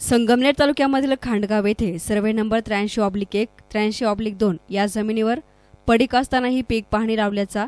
संगमनेर तालुक्यामधील खांडगाव येथे survey number त्र्याऐंशी oblique एक त्र्याऐंशी ऑब्लिक दोन या जमिनीवर पडीक असतानाही पीक पाहणी लावल्याचा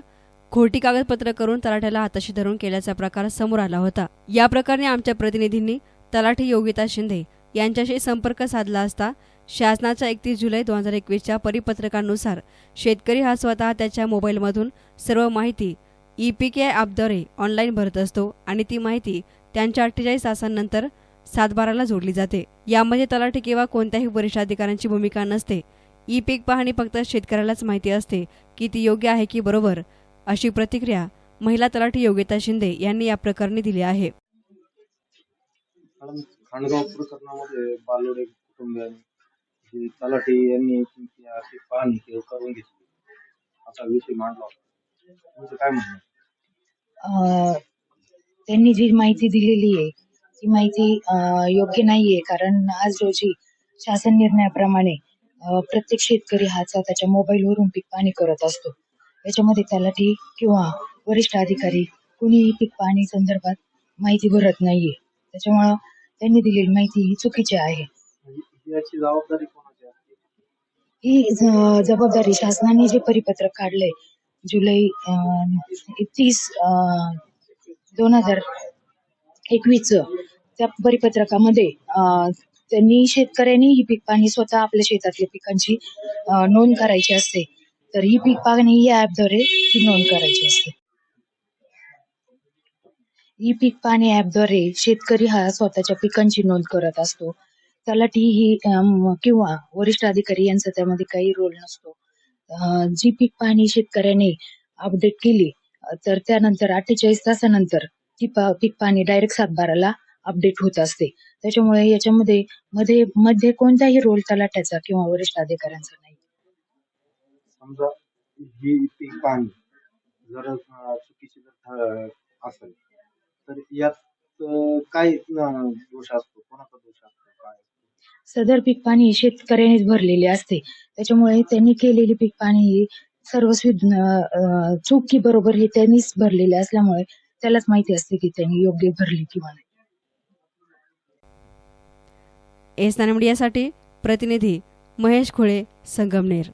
खोटी कागदपत्र करून तलाठ्याला हाताशी धरून केल्याचा प्रकार समोर आला होता. या प्रकरणी आमच्या प्रतिनिधींनी तलाठी योगिता शिंदे यांच्याशी संपर्क साधला असता शासनाच्या एकतीस जुलै दोन हजार एकवीसच्या परिपत्रकानुसार शेतकरी हा स्वतः त्याच्या मोबाईलमधून सर्व माहिती ई पी के ॲपद्वारे ऑनलाईन भरत असतो आणि ती माहिती त्यांच्या अठ्ठेचाळीस तासांनंतर सातबाराला जोडली जाते. यामध्ये तलाठी किंवा कोणत्याही वरिष्ठ अधिकाऱ्यांची भूमिका नसते. ई पीक पाहणी फक्त शेतकऱ्यालाच माहिती असते की ती योग्य आहे की बरोबर अशी प्रतिक्रिया महिला तलाठी योगिता शिंदे यांनी या प्रकरणी दिली आहे. खांडगाव प्रकरणामध्ये बालोडे कुटुंबियांनी तलाठी यांनी तुमची अशी पाहणी किंवा करून घेतली. असा विषय मांडला तुमचं काय म्हणणं त्यांनी जी माहिती दिलेली आहे ती माहिती अं, योग्य नाहीये. कारण आज रोजी शासन निर्णयाप्रमाणे प्रत्येक शेतकरी हा त्याच्या मोबाईलवरून पीक पाणी करत असतो. याच्यामध्ये तलाठी किंवा वरिष्ठ अधिकारी कुणीही पीक पाणी संदर्भात माहिती भरत नाहीये. त्याच्यामुळं त्यांनी दिलेली माहिती ही चुकीची आहे. ही जबाबदारी शासनाने जे परिपत्रक काढलंय जुलै तीस दोन हजार एकवीस त्या परिपत्रकामध्ये त्यांनी शेतकऱ्यांनी ही पीक पाहणी स्वतः आपल्या शेतातल्या पिकांची नोंद करायची असते. तर ही पीक पाहणी या ऍपद्वारे ती नोंद करायची असते. ई पीक पाणी ऍपद्वारे शेतकरी हा स्वतःच्या पिकांची नोंद करत असतो. तलाठी ही किंवा वरिष्ठ अधिकारी यांचा त्यामध्ये काही रोल नसतो. जी पीक पाहणी शेतकऱ्याने अपडेट केली तर त्यानंतर अठ्ठेचाळीस तासानंतर ती पीक पाहणी डायरेक्ट सातबाराला अपडेट होत असते. त्याच्यामुळे याच्यामध्ये मध्ये मध्ये कोणताही रोल तलाट्याचा किंवा वरिष्ठ अधिकाऱ्यांचा नाही. समजा ही जर चुकीची जर असेल तर यात काय दोष असतो? कोणाचा दोष असतो? काय सदर पीक पाणी शेतकऱ्यानेच भरलेले असते. त्याच्यामुळे त्यांनी केलेली पीक पाणी ही सर्वस्वी चूक की बरोबर हे त्यांनीच भरलेले असल्यामुळे त्यालाच माहिती असते की त्यांनी योग्य भरली किंवा नाही. एस नाना प्रतिनिधी महेश खुळे संगमनेर.